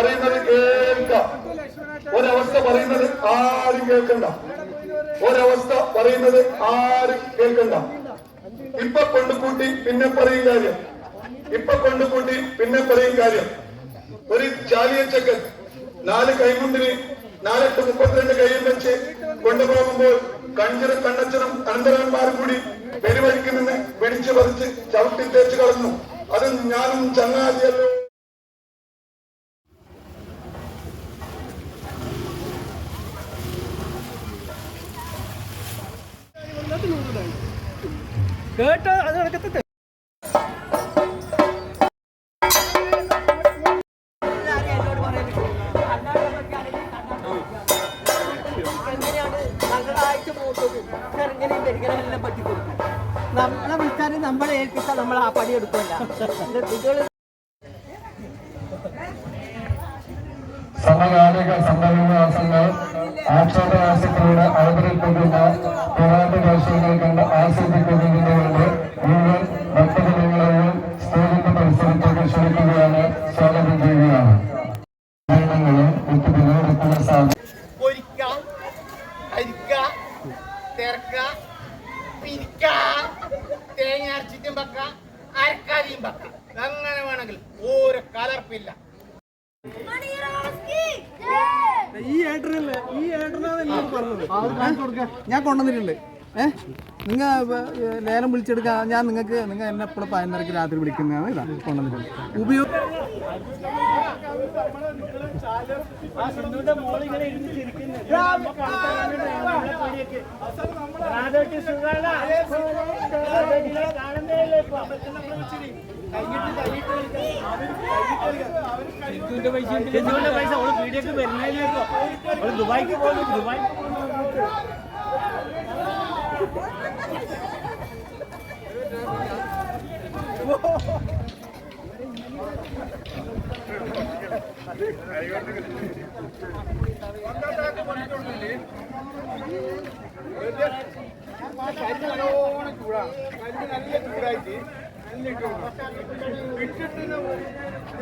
പറയുന്നത് കേൾക്കാം. ഒരവസ്ഥ പറയുന്നത് ആരും കേൾക്കണ്ട. ഒരവസ്ഥ പറയുന്നത് ആരും കേൾക്കണ്ട. ഇപ്പൊ കൊണ്ടുകൂട്ടി പിന്നെ പറയും കാര്യം. ഇപ്പൊ കൊണ്ടുകൂട്ടി പിന്നെ പറയും കാര്യം. ഒരു ചാലിയ ചെക്കൻ നാല് കൈമുണ്ടിന് നാലെട്ട് മുപ്പത്തിരണ്ട് കൈയും വെച്ച് കൊണ്ടുപോകുമ്പോൾ കഞ്ചറും കണ്ണച്ചനും അനന്തരന്മാരും കൂടി പെരുവഴിക്ക് പിടിച്ചു പറിച്ച് ചവിട്ടി തേച്ച് കളഞ്ഞു. അത് ഞാനും ചങ്ങാതിയല്ലോ. കേട്ട അത് നടക്കത്തെ നമ്മളെ വിളിച്ചാൽ നമ്മളെ ഏൽപ്പിച്ചാൽ നമ്മൾ ആ പണി എടുക്കില്ല സമകാലിക സംഭവവികാസങ്ങൾ ആക്ഷേപഹാസ്യത്തിലൂടെ അവതരിപ്പിക്കുന്ന പോരാട്ട കാഴ്ചകൾ കണ്ട് ആസ്വദിക്കുന്നതിനുകൊണ്ട് പിരിക്ക. തേങ്ങ അരച്ചിട്ടും വെക്ക. അരക്കാരിയും വെക്ക. അങ്ങനെ വേണമെങ്കിൽ ഓരോ കലർപ്പില്ല. ഈ ഏട്ടനല്ലേ? ഈ ഏട്ടനാണ് എന്നോട് പറഞ്ഞത്? ഞാൻ കൊണ്ടുവന്നിട്ടുണ്ട്. ഏ? നിങ്ങ ലേലം വിളിച്ചെടുക്കുക ഞാൻ നിങ്ങൾക്ക് നിങ്ങൾ എന്നെ എപ്പോഴും പതിനൊന്നരക്ക് രാത്രി വിളിക്കുന്നതാണ് ഇതാ കൊണ്ടുവന്നിട്ടുണ്ട്. ഉപയോഗ പൈസ അവൾ പീഡിയൊക്കെ വരുന്നതിലേക്കോ അവൾ ദുബായിക്ക് പോകുന്നു. ദുബായ്. നല്ലോണം ചൂടാണ് കല്ല് നല്ല ചൂടായിട്ട് നല്ല ഇട്ടിട്ട്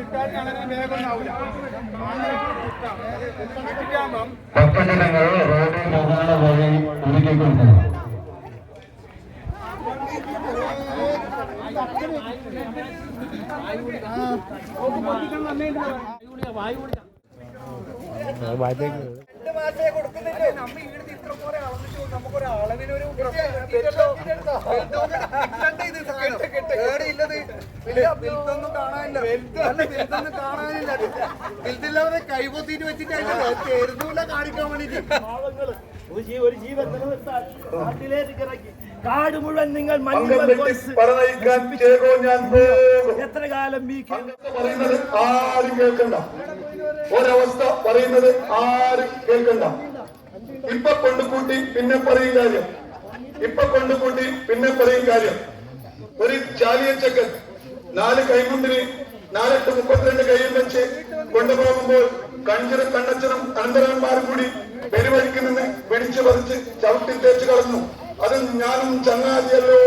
ഇട്ടാൽ വേഗം ആവില്ല ഇട്ടിട്ടാകുമ്പം ഭക്തജനങ്ങൾ റോഡിൽ പ്രധാന വഴി കൊടുക്കുന്നു കൊടുക്കുന്നില്ലേ നമ്മ ഇവിടുന്ന് ഇത്ര പോലെ അളന്നിട്ട് നമുക്കൊരു അളവിനൊരു ബിൽത്തൊന്നും കാണാനില്ല. ബിൽത്തൊന്നും കാണാനില്ല. ബിൽത്തില്ലാതെ കൈപൊത്തിട്ട് വെച്ചിട്ട് തരുന്നില്ല തെരുന്നൂല കാണിക്കാൻ വേണ്ടിട്ട് ഒരു ജീവൻ നിലനിർത്താൻ നാട്ടിലേക്ക് ഇറക്കി. കാട് മുഴുവൻ നിങ്ങൾ എത്ര കാലം ആരും കേൾക്കണ്ട. ഒരവസ്ഥ പറയുന്നത് ആരും കേൾക്കണ്ട. ഇപ്പൊ കൊണ്ടുകൂട്ടി പിന്നെ പറയും കാര്യം. ഇപ്പൊ കൊണ്ടുകൂട്ടി പിന്നെ പറയും കാര്യം. ഒരു ചാലിയ ചെക്കൻ നാല് കൈമുണ്ടിന് നാലെട്ട് മുപ്പത്തിരണ്ട് കൈയും വെച്ച് കൊണ്ടുപോകുമ്പോൾ കഞ്ചറ കണ്ണച്ചനും അനന്തരന്മാരും കൂടി പെരുവഴിക്ക് നിന്ന് പിടിച്ചു പറിച്ച് ചവിട്ടി തേച്ച് കളഞ്ഞു. അത് ഞാനും ചങ്ങാതിയല്ലോ.